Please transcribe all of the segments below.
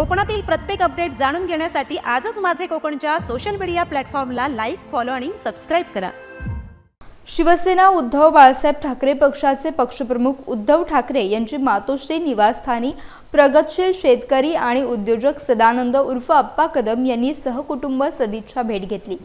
कोकणातील प्रत्येक अपडेट जाणून घेण्यासाठी आजच माझे कोकणच्या सोशल मीडिया प्लॅटफॉर्मला लाईक फॉलो आणि सबस्क्राईब करा. शिवसेना उद्धव बाळासाहेब ठाकरे पक्षाचे पक्षप्रमुख उद्धव ठाकरे यांची मातोश्री निवासस्थानी प्रगतशील शेतकरी आणि उद्योजक सदानंद उर्फ अप्पा कदम यांनी सहकुटुंब सदिच्छा भेट घेतली.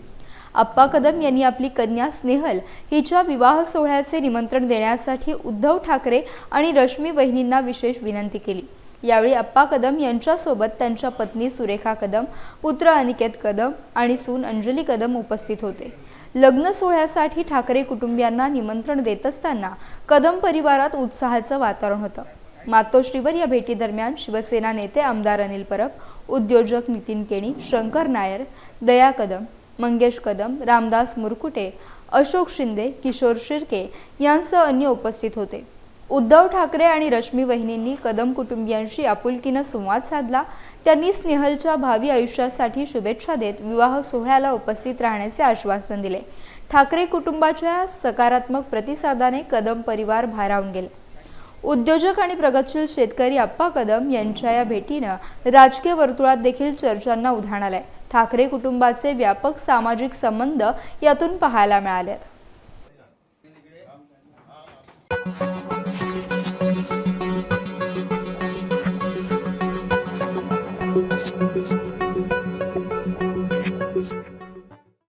अप्पा कदम यांनी आपली कन्या स्नेहल हिच्या विवाह सोहळ्याचे निमंत्रण देण्यासाठी उद्धव ठाकरे आणि रश्मी वहिनींना विशेष विनंती केली. यावेळी अप्पा कदम यांच्यासोबत त्यांच्या पत्नी सुरेखा कदम पुत्र अनिकेत कदम आणि सून अंजली कदम उपस्थित होते. लग्न सोहळ्यासाठी ठाकरे कुटुंबियांना निमंत्रण देत असताना कदम परिवारात उत्साहाचं वातावरण होतं. मातोश्रीवर या भेटीदरम्यान शिवसेना नेते आमदार अनिल परब उद्योजक नितीन केणी शंकर नायर दया कदम मंगेश कदम रामदास मुरकुटे अशोक शिंदे किशोर शिर्के यांसह अन्य उपस्थित होते. उद्धव ठाकरे आणि रश्मी वहिनींनी कदम कुटुंबियांशी आपुलकीनं संवाद साधला. त्यांनी स्नेहलच्या भावी आयुष्यासाठी शुभेच्छा देत विवाह सोहळ्याला उपस्थित राहण्याचे आश्वासन दिले. ठाकरे कुटुंबाच्या सकारात्मक प्रतिसादाने कदम परिवार भारावून गेले. उद्योजक आणि प्रगतशील शेतकरी अप्पा कदम यांच्या या भेटीनं राजकीय वर्तुळात देखील चर्चांना उधाण आलंय. ठाकरे कुटुंबाचे व्यापक सामाजिक संबंध यातून पाहायला मिळाले आहेत